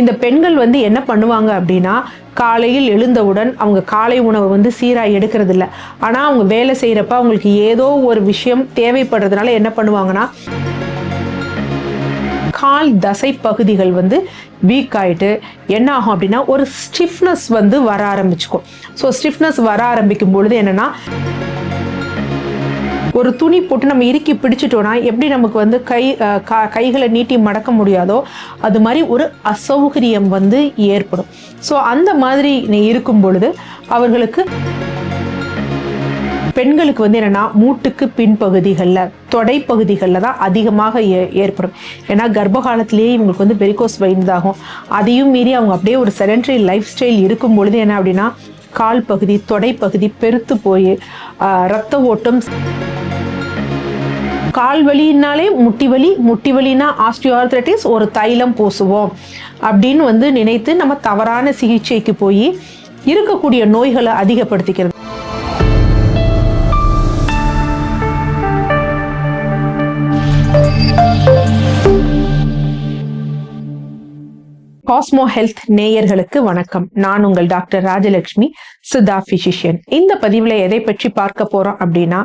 இந்த பெண்கள் வந்து என்ன பண்ணுவாங்க அப்படின்னா காலையில் எழுந்தவுடன் அவங்க காலை உணவை வந்து சீராக எடுக்கிறதில்ல. ஆனால் அவங்க வேலை செய்கிறப்ப அவங்களுக்கு ஏதோ ஒரு விஷயம் தேவைப்படுறதுனால என்ன பண்ணுவாங்கன்னா கால் தசை பகுதிகள் வந்து வீக் ஆகிட்டு என்ன ஆகும் அப்படின்னா ஒரு ஸ்டிஃப்னஸ் வந்து வர ஆரம்பிச்சுக்கும். ஸோ ஸ்டிஃப்னஸ் வர ஆரம்பிக்கும் பொழுது என்னென்னா ஒரு துணி போட்டு நம்ம இறுக்கி பிடிச்சிட்டோன்னா எப்படி நமக்கு வந்து கை கைகளை நீட்டி மடக்க முடியாதோ அது மாதிரி ஒரு அசௌகரியம் வந்து ஏற்படும். ஸோ அந்த மாதிரி நீ இருக்கும் பொழுது அவர்களுக்கு பெண்களுக்கு வந்து என்னன்னா மூட்டுக்கு பின்பகுதிகளில் தொடை பகுதிகளில் தான் அதிகமாக ஏ- ஏற்படும். ஏன்னா கர்ப்ப காலத்திலேயே இவங்களுக்கு வந்து பெரிகோஸ் வைன்ஸ் அதையும் மீறி அவங்க அப்படியே ஒரு செடன்டரி லைஃப் ஸ்டைல் இருக்கும் பொழுது என்ன அப்படின்னா கால் பகுதி தொடை பகுதி பெருத்து போய் ரத்த ஓட்டம் கால் வலினாலே முட்டி வலி முட்டி வலினா ஆஸ்டியோஆர்த்ரைட்டிஸ் ஒரு தைலம் பூசுவோம் அப்படின்னு வந்து நினைத்து நம்ம தவறான சிகிச்சைக்கு போய் இருக்கக்கூடிய நோய்களை அதிகப்படுத்திக்கிறது. காஸ்மோ ஹெல்த் நேயர்களுக்கு வணக்கம். நான் உங்கள் டாக்டர் ராஜலட்சுமி சித்தா பிசிஷியன். இந்த பதிவுல எதை பற்றி பார்க்க போறோம் அப்படின்னா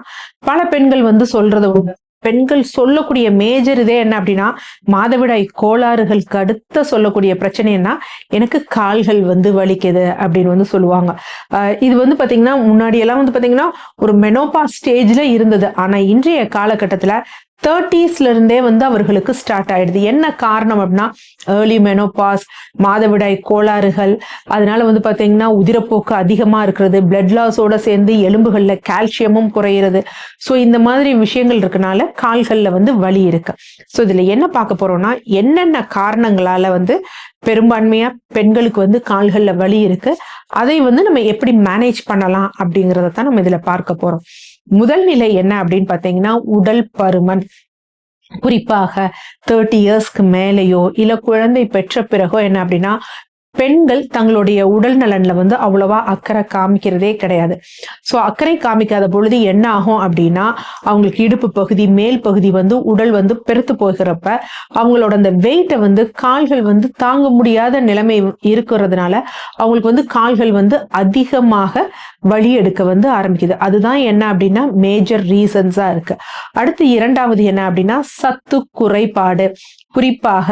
பல பெண்கள் வந்து சொல்றது உண்டு. பெண்கள் சொல்லக்கூடிய மேஜர் இதே என்ன அப்படின்னா மாதவிடாய் கோளாறுகளுக்கு அடுத்த சொல்லக்கூடிய பிரச்சனை என்ன? எனக்கு கால்கள் வந்து வலிக்குது அப்படின்னு வந்து சொல்லுவாங்க. ஆஹ் இது வந்து பாத்தீங்கன்னா முன்னாடி எல்லாம் வந்து பாத்தீங்கன்னா ஒரு மெனோபா ஸ்டேஜ்ல இருந்தது. ஆனா இன்றைய காலகட்டத்துல தேர்ட்டீஸ்ல இருந்தே வந்து அவர்களுக்கு ஸ்டார்ட் ஆயிடுது. என்ன காரணம் அப்படின்னா ஏர்லி மெனோபாஸ் மாதவிடாய் கோளாறுகள். அதனால வந்து பாத்தீங்கன்னா உதிரப்போக்கு அதிகமா இருக்கிறது. பிளட் லாஸோட சேர்ந்து எலும்புகள்ல கால்சியமும் குறையிறது. ஸோ இந்த மாதிரி விஷயங்கள் இருக்கனால கால்கள்ல வந்து வலி இருக்கு. ஸோ இதுல என்ன பார்க்க போறோம்னா என்னென்ன காரணங்களால வந்து பெரும்பான்மையா பெண்களுக்கு வந்து கால்கள்ல வலி இருக்கு அதை வந்து நம்ம எப்படி மேனேஜ் பண்ணலாம் அப்படிங்கறத தான் நம்ம இதுல பார்க்க போறோம். முதல் நிலை என்ன அப்படின்னு பார்த்தீங்கன்னா உடல் பருமன். குறிப்பாக தேர்ட்டி இயர்ஸ்க்கு மேலேயோ இல்ல குழந்தை பெற்ற பிறகோ என்ன அப்படின்னா பெண்கள் தங்களுடைய உடல் நலன்ல வந்து அவ்வளவா அக்கறை காமிக்கிறதே கிடையாது. ஸோ அக்கறை காமிக்காத பொழுது என்ன ஆகும் அப்படின்னா அவங்களுக்கு இடுப்பு பகுதி மேல் பகுதி வந்து உடல் வந்து பெருத்து போகிறப்ப அவங்களோட அந்த வெயிட்டை வந்து கால்கள் வந்து தாங்க முடியாத நிலைமை இருக்கிறதுனால அவங்களுக்கு வந்து கால்கள் வந்து அதிகமாக வலி எடுக்க வந்து ஆரம்பிக்குது. அதுதான் என்ன அப்படின்னா மேஜர் ரீசன்ஸா இருக்கு. அடுத்து இரண்டாவது என்ன அப்படின்னா சத்து குறைபாடு. குறிப்பாக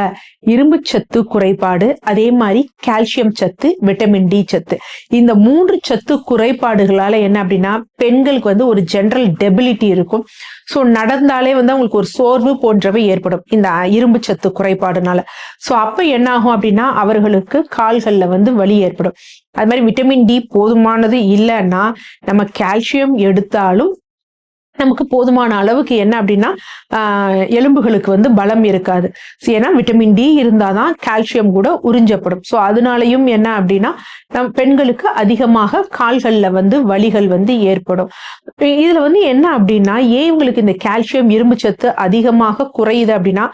இரும்பு சத்து குறைபாடு அதே மாதிரி கால்சியம் சத்து விட்டமின் டி சத்து. இந்த மூன்று சத்து குறைபாடுகளால என்ன அப்படின்னா பெண்களுக்கு வந்து ஒரு ஜென்ரல் டெபிலிட்டி இருக்கும். ஸோ நடந்தாலே வந்து அவங்களுக்கு ஒரு சோர்வு போன்றவை ஏற்படும் இந்த இரும்பு சத்து குறைபாடுனால. ஸோ அப்போ என்ன ஆகும் அப்படின்னா அவர்களுக்கு கால்களில் வந்து வலி ஏற்படும். அது மாதிரி விட்டமின் டி போதுமானது இல்லை இல்லைன்னா நம்ம கால்சியம் எடுத்தாலும் நமக்கு போதுமான அளவுக்கு என்ன அப்படின்னா எலும்புகளுக்கு வந்து பலம் இருக்காது. ஏன்னா விட்டமின் டி இருந்தாதான் கால்சியம் கூட உறிஞ்சப்படும். ஸோ அதனாலையும் என்ன அப்படின்னா நம் பெண்களுக்கு அதிகமாக கால்கள்ல வந்து வலிகள் வந்து ஏற்படும். இதுல வந்து என்ன அப்படின்னா ஏன் இவங்களுக்கு இந்த கால்சியம் இரும்பு சத்து அதிகமாக குறையுது அப்படின்னா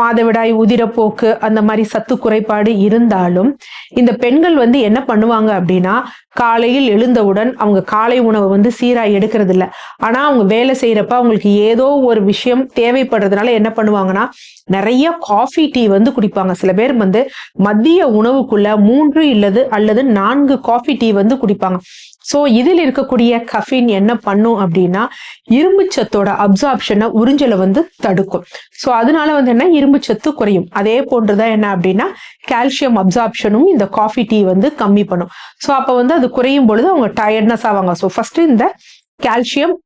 மாதவிடாய் உதிரப்போக்கு அந்த மாதிரி சத்து குறைபாடு இருந்தாலும் இந்த பெண்கள் வந்து என்ன பண்ணுவாங்க அப்படின்னா காலையில் எழுந்தவுடன் அவங்க காலை உணவை வந்து சீராக எடுக்கிறது இல்லை ஆனா அவங்க வேலை செய்யறப்ப அவங்களுக்கு ஏதோ ஒரு விஷயம் தேவைப்படுறதுனால என்ன பண்ணுவாங்கன்னா நிறைய காஃபி டீ வந்து குடிப்பாங்க. சில பேர் வந்து மதிய உணவுக்குள்ள மூன்று இல்லது அல்லது நான்கு காஃபி டீ வந்து குடிப்பாங்க. சோ இதில் இருக்கக்கூடிய கஃபின் என்ன பண்ணும் அப்படின்னா இரும்பு சத்தோட அப்சார்ப்ஷனை உறிஞ்சலை வந்து தடுக்கும். சோ அதனால வந்து என்ன? இரும்பு சத்து குறையும். அதே போன்றுதான் என்ன அப்படின்னா கால்சியம் அப்சார்ப்ஷனும் இந்த காஃபி டீ வந்து கம்மி பண்ணும். சோ அப்ப வந்து அது குறையும் பொழுது அவங்க டயர்ட்னஸ் ஆவாங்க. ஸோ ஃபர்ஸ்ட் இந்த கால்சியம்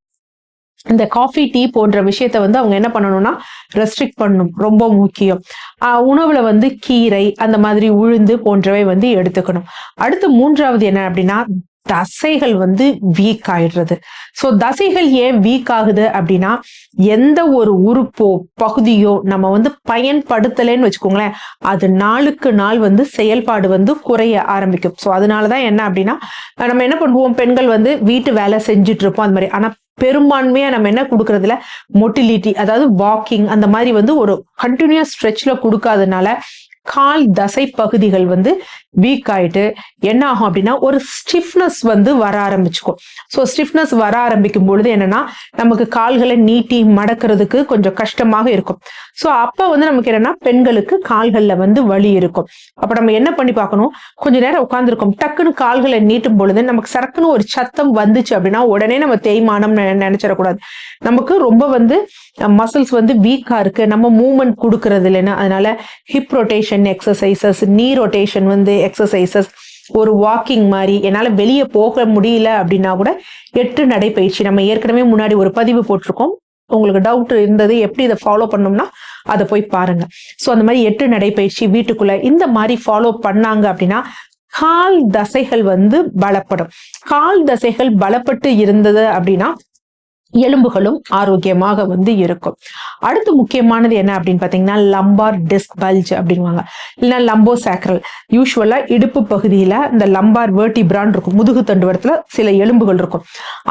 இந்த காஃபி டீ போன்ற விஷயத்த வந்து அவங்க என்ன பண்ணணும்னா ரெஸ்ட்ரிக்ட் பண்ணணும் ரொம்ப முக்கியம். ஆஹ் உணவுல வந்து கீரை அந்த மாதிரி உளுந்து போன்றவை வந்து எடுத்துக்கணும். அடுத்து மூன்றாவது என்ன அப்படின்னா தசைகள் வந்து வீக் ஆயிடுறது. ஸோ தசைகள் ஏன் வீக் ஆகுது அப்படின்னா எந்த ஒரு உறுப்போ பகுதியோ நம்ம வந்து பயன்படுத்தலைன்னு வச்சுக்கோங்களேன் அது நாளுக்கு நாள் வந்து செயல்பாடு வந்து குறைய ஆரம்பிக்கும். ஸோ அதனாலதான் என்ன அப்படின்னா நம்ம என்ன பண்ணுவோம் பெண்கள் வந்து வீட்டு வேலை செஞ்சுட்டு இருப்போம் அந்த மாதிரி. ஆனால் பெரும்பான்மையா நம்ம என்ன கொடுக்கறதுல மொட்டிலிட்டி அதாவது வாக்கிங் அந்த மாதிரி வந்து ஒரு கண்டினியூஸ் ஸ்ட்ரெச்ல கொடுக்காதனால கால் தசை பகுதிகள் வந்து வீக் ஆயிட்டு என்ன ஆகும் அப்படின்னா ஒரு ஸ்டிஃப்னஸ் வந்து வர ஆரம்பிச்சுக்கும். ஸோ ஸ்டிஃப்னஸ் வர ஆரம்பிக்கும் பொழுது என்னன்னா நமக்கு கால்களை நீட்டி மடக்கிறதுக்கு கொஞ்சம் கஷ்டமாக இருக்கும். ஸோ அப்போ வந்து நமக்கு என்னன்னா பெண்களுக்கு கால்களில் வந்து வலி இருக்கும். அப்போ நம்ம என்ன பண்ணி பார்க்கணும்? கொஞ்ச நேரம் உட்காந்துருக்கோம் டக்குன்னு கால்களை நீட்டும் பொழுது நமக்கு சரக்குன்னு ஒரு சத்தம் வந்துச்சு அப்படின்னா உடனே நம்ம தேய்மானம் நினைச்சிடக்கூடாது. நமக்கு ரொம்ப வந்து மசில்ஸ் வந்து வீக்கா இருக்கு. நம்ம மூவ்மெண்ட் கொடுக்கறது இல்லைன்னா அதனால ஹிப் ரொட்டேஷன் எக்ஸசைசஸ் நீ ரொட்டேஷன் வந்து எக்ஸசைசஸ் ஒரு வாக்கிங் மாதிரி என்னால் வெளியே போக முடியல அப்படின்னா கூட எட்டு நடைப்பயிற்சி. நம்ம ஏற்கனவே முன்னாடி ஒரு பதிவு போட்டிருக்கோம். உங்களுக்கு டவுட் இருந்தது எப்படி இதை ஃபாலோ பண்ணோம்னா அதை போய் பாருங்க. ஸோ அந்த மாதிரி எட்டு நடைப்பயிற்சி வீட்டுக்குள்ள இந்த மாதிரி ஃபாலோ பண்ணாங்க அப்படின்னா கால் தசைகள் வந்து பலப்படும். கால் தசைகள் பலப்பட்டு இருந்தது அப்படின்னா எலும்புகளும் ஆரோக்கியமாக வந்து இருக்கும். அடுத்து முக்கியமானது என்ன அப்படின்னு பார்த்தீங்கன்னா லம்பார் டிஸ்க் பல்ஜ் அப்படின்வாங்க இல்லைன்னா லம்போ சாக்ரல் யூஸ்வலாக இடுப்பு பகுதியில இந்த லம்பார் வேர்டிபிரான் இருக்கும். முதுகு தண்டுவரத்தில் சில எலும்புகள் இருக்கும்.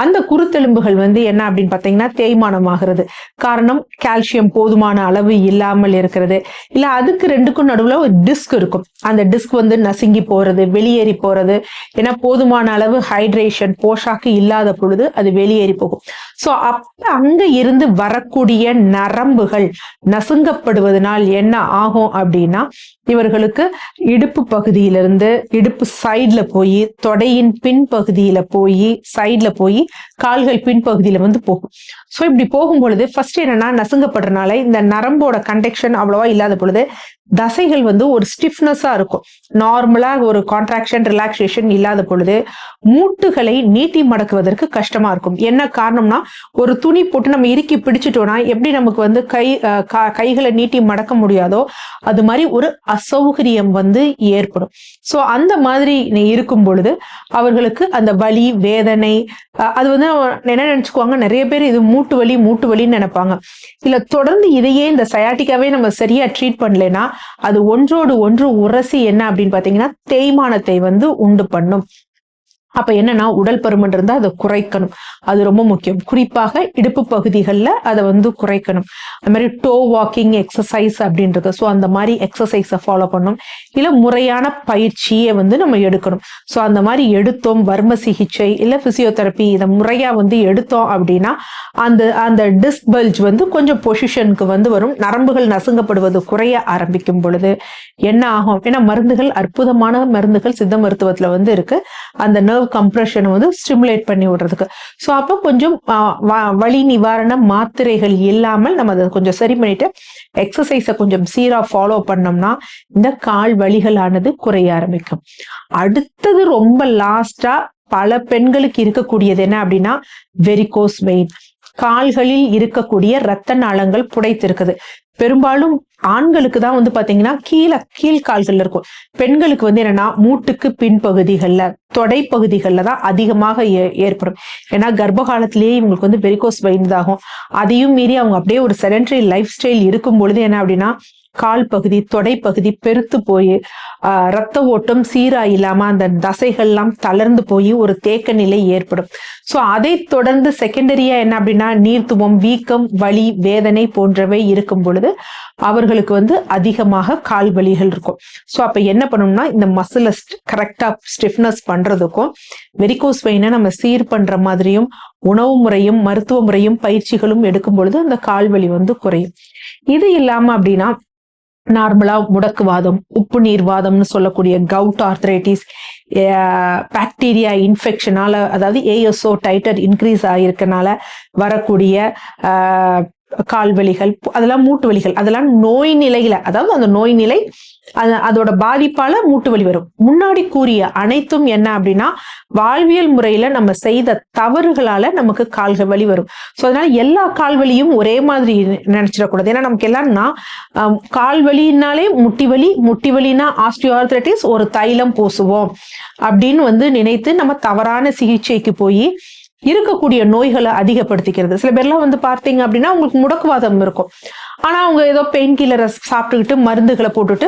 அந்த குருத்தெலும்புகள் வந்து என்ன அப்படின்னு பார்த்தீங்கன்னா தேய்மானம் ஆகிறது காரணம் கால்சியம் போதுமான அளவு இல்லாமல் இருக்கிறது. இல்ல அதுக்கு ரெண்டுக்கும் நடுவுல ஒரு டிஸ்க் இருக்கும். அந்த டிஸ்க் வந்து நசுங்கி போறது வெளியேறி போறது. ஏன்னா போதுமான அளவு ஹைட்ரேஷன் போஷாக்கு இல்லாத பொழுது அது வெளியேறி போகும். ஸோ அப்ப அங்க இருந்து வரக்கூடிய நரம்புகள் நசுங்கப்படுவதனால் என்ன ஆகும் அப்படின்னா இவர்களுக்கு இடுப்பு பகுதியிலிருந்து இடுப்பு சைடில் போய் தொடையின் பின்பகுதியில் போய் சைடில் போய் கால்கள் பின்பகுதியில் வந்து போகும். ஸோ இப்படி போகும் பொழுது ஃபர்ஸ்ட் என்னன்னா நசுங்கப்படுறதுனால இந்த நரம்போட கண்டெக்ஷன் அவ்வளவா இல்லாத பொழுது தசைகள் வந்து ஒரு ஸ்டிஃப்னஸா இருக்கும். நார்மலா ஒரு கான்ட்ராக்ஷன் ரிலாக்ஸேஷன் இல்லாத பொழுது மூட்டுகளை நீட்டி மடக்குவதற்கு கஷ்டமா இருக்கும். என்ன காரணம்னா ஒரு துணி போட்டு நம்ம இறுக்கி பிடிச்சிட்டோம்னா எப்படி நமக்கு வந்து கை கைகளை நீட்டி மடக்க முடியாதோ அது மாதிரி ஒரு அசௌகரியம் வந்து ஏற்படும். ஸோ அந்த மாதிரி இருக்கும் பொழுது அவர்களுக்கு அந்த வலி வேதனை அது வந்து என்ன நினைச்சுக்குவாங்க நிறைய பேர் இது மூட்டு வலி மூட்டு வலின்னு நினைப்பாங்க. இல்ல தொடர்ந்து இதையே இந்த சயாட்டிக்காவே நம்ம சரியா ட்ரீட் பண்ணலைன்னா அது ஒன்றோடு ஒன்று உரசி என்ன அப்படின்னு பாத்தீங்கன்னா தேய்மானத்தை வந்து உண்டு பண்ணும். அப்ப என்னன்னா உடல் பருமன் இருந்தா அதை குறைக்கணும். அது ரொம்ப முக்கியம். குறிப்பாக இடுப்பு பகுதிகளில் அதை வந்து குறைக்கணும். அது மாதிரி டோ வாக்கிங் எக்ஸசைஸ் அப்படின்றது. ஸோ அந்த மாதிரி எக்ஸசைஸை ஃபாலோ பண்ணணும். இல்லை முறையான பயிற்சியை வந்து நம்ம எடுக்கணும். ஸோ அந்த மாதிரி எடுத்தோம் வர்ம சிகிச்சை இல்லை பிசியோதெரப்பி இதை முறையா வந்து எடுத்தோம் அப்படின்னா அந்த அந்த டிஸ்க் பல்ஜ் வந்து கொஞ்சம் பொசிஷனுக்கு வந்து வரும். நரம்புகள் நசுங்கப்படுவது குறைய ஆரம்பிக்கும் பொழுது என்ன ஆகும்? ஏன்னா மருந்துகள் அற்புதமான மருந்துகள் சித்த மருத்துவத்துல வந்து இருக்கு. அந்த நர்வ் கம்ப்ரெஷனை வந்து ஸ்டிமுலேட் பண்ணி விடுறதுக்கு. ஸோ அப்போ கொஞ்சம் வலி நிவாரண மாத்திரைகள் இல்லாமல் நம்ம அதை கொஞ்சம் சரி பண்ணிட்டு எக்ஸசைஸை கொஞ்சம் சீரா ஃபாலோ பண்ணோம்னா இந்த கால் வலிகளானது குறைய ஆரம்பிக்கும். அடுத்தது ரொம்ப லாஸ்டா பல பெண்களுக்கு இருக்கக்கூடியது என்ன அப்படின்னா வெரிகோஸ் வெயின் கால்களில் இருக்கக்கூடிய இரத்த நாளங்கள் புடைத்திருக்குது. பெரும்பாலும் ஆண்களுக்கு தான் வந்து பாத்தீங்கன்னா கீழே கீழ்கால்கள் இருக்கும். பெண்களுக்கு வந்து என்னன்னா மூட்டுக்கு பின்பகுதிகள்ல தொடை பகுதிகளில் தான் அதிகமாக ஏ- ஏற்படும். ஏன்னா கர்ப்ப காலத்திலேயே இவங்களுக்கு வந்து வெரிகோஸ் வைந்ததாகும் அதையும் மீறி அவங்க அப்படியே ஒரு செடன்டரி லைஃப் ஸ்டைல் இருக்கும் பொழுது என்ன அப்படின்னா கால் பகுதி தொடை பகுதி பெருத்து போய் ரத்த ஓட்டம் சீரா இல்லாம அந்த தசைகள்லாம் தளர்ந்து போய் ஒரு தேக்க நிலை ஏற்படும். ஸோ அதை தொடர்ந்து செகண்டரியா என்ன அப்படின்னா நீர்த்துவம் வீக்கம் வலி வேதனை போன்றவை இருக்கும் பொழுது அவர்களுக்கு வந்து அதிகமாக கால் வலிகள் இருக்கும். ஸோ அப்ப என்ன பண்ணணும்னா இந்த மசிலை கரெக்டா ஸ்டிஃப்னஸ் பண்றதுக்கும் வெரிகோஸ் வெயினை நம்ம சீர் பண்ற மாதிரியும் உணவு முறையும் மருத்துவ முறையும் பயிற்சிகளும் எடுக்கும் பொழுது அந்த கால் வலி வந்து குறையும். இது இல்லாம அப்படின்னா நார்மலா முடக்குவாதம் உப்பு நீர்வாதம்னு சொல்லக்கூடிய கவுட் ஆர்த்ரைட்டிஸ் பாக்டீரியா இன்ஃபெக்ஷனால அதாவது ஏஎஸ்ஓ டைட்டர் இன்க்ரீஸ் ஆகிருக்கனால வரக்கூடிய கால் வலிகள் அதெல்லாம் மூட்டு வலிகள் அதெல்லாம் நோய் நிலையில அதாவது அந்த நோய் நிலை அது அதோட பாதிப்பால மூட்டு வலி வரும். முன்னாடி கூறிய அனைத்தும் என்ன அப்படின்னா வாழ்வியல் முறையில நம்ம செய்த தவறுகளால நமக்கு கால்கள் வலி வரும். ஸோ அதனால எல்லா கால் வலியும் ஒரே மாதிரி நினைச்சிடக்கூடாது. ஏன்னா நமக்கு எல்லாம்னா ஆம், கால் வலினாலே முட்டி வலி முட்டி வலினா ஆஸ்டியோஆர்த்ரட்டிஸ் ஒரு தைலம் பூசுவோம் அப்படின்னு வந்து நினைத்து நம்ம தவறான சிகிச்சைக்கு போய் இருக்கக்கூடிய நோய்களை அதிகப்படுத்திக்கிறது. சில பேர்லாம் வந்து பார்த்தீங்க அப்படின்னா உங்களுக்கு முடக்குவாதம் இருக்கும். ஆனா அவங்க ஏதோ பெயின் கில்லரை சாப்பிட்டுக்கிட்டு மருந்துகளை போட்டுட்டு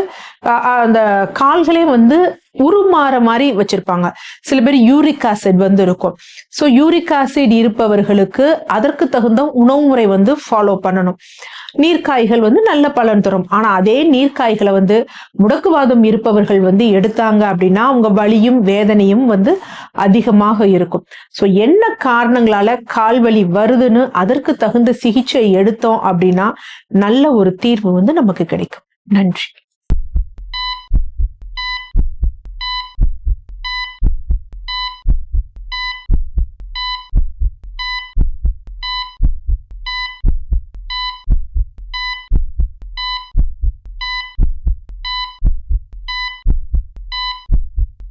அந்த கால்களே வந்து உருமாற மாதிரி வச்சிருப்பாங்க. சில பேர் யூரிக் ஆசிட் வந்து இருக்கும். ஸோ யூரிக் ஆசிட் இருப்பவர்களுக்கு அதற்கு தகுந்த உணவு முறை வந்து ஃபாலோ பண்ணணும். நீர்க்காய்கள் வந்து நல்ல பலன் தரும். ஆனா அதே நீர்க்காய்களை வந்து முடக்குவாதம் இருப்பவர்கள் வந்து எடுத்தாங்க அப்படின்னா அவங்க வலியும் வேதனையும் வந்து அதிகமாக இருக்கும். ஸோ என்ன காரணங்களால கால்வலி வருதுன்னு அதற்கு தகுந்த சிகிச்சை எடுத்தோம் அப்படின்னா நல்ல ஒரு தீர்வு வந்து நமக்கு கிடைக்கும். நன்றி.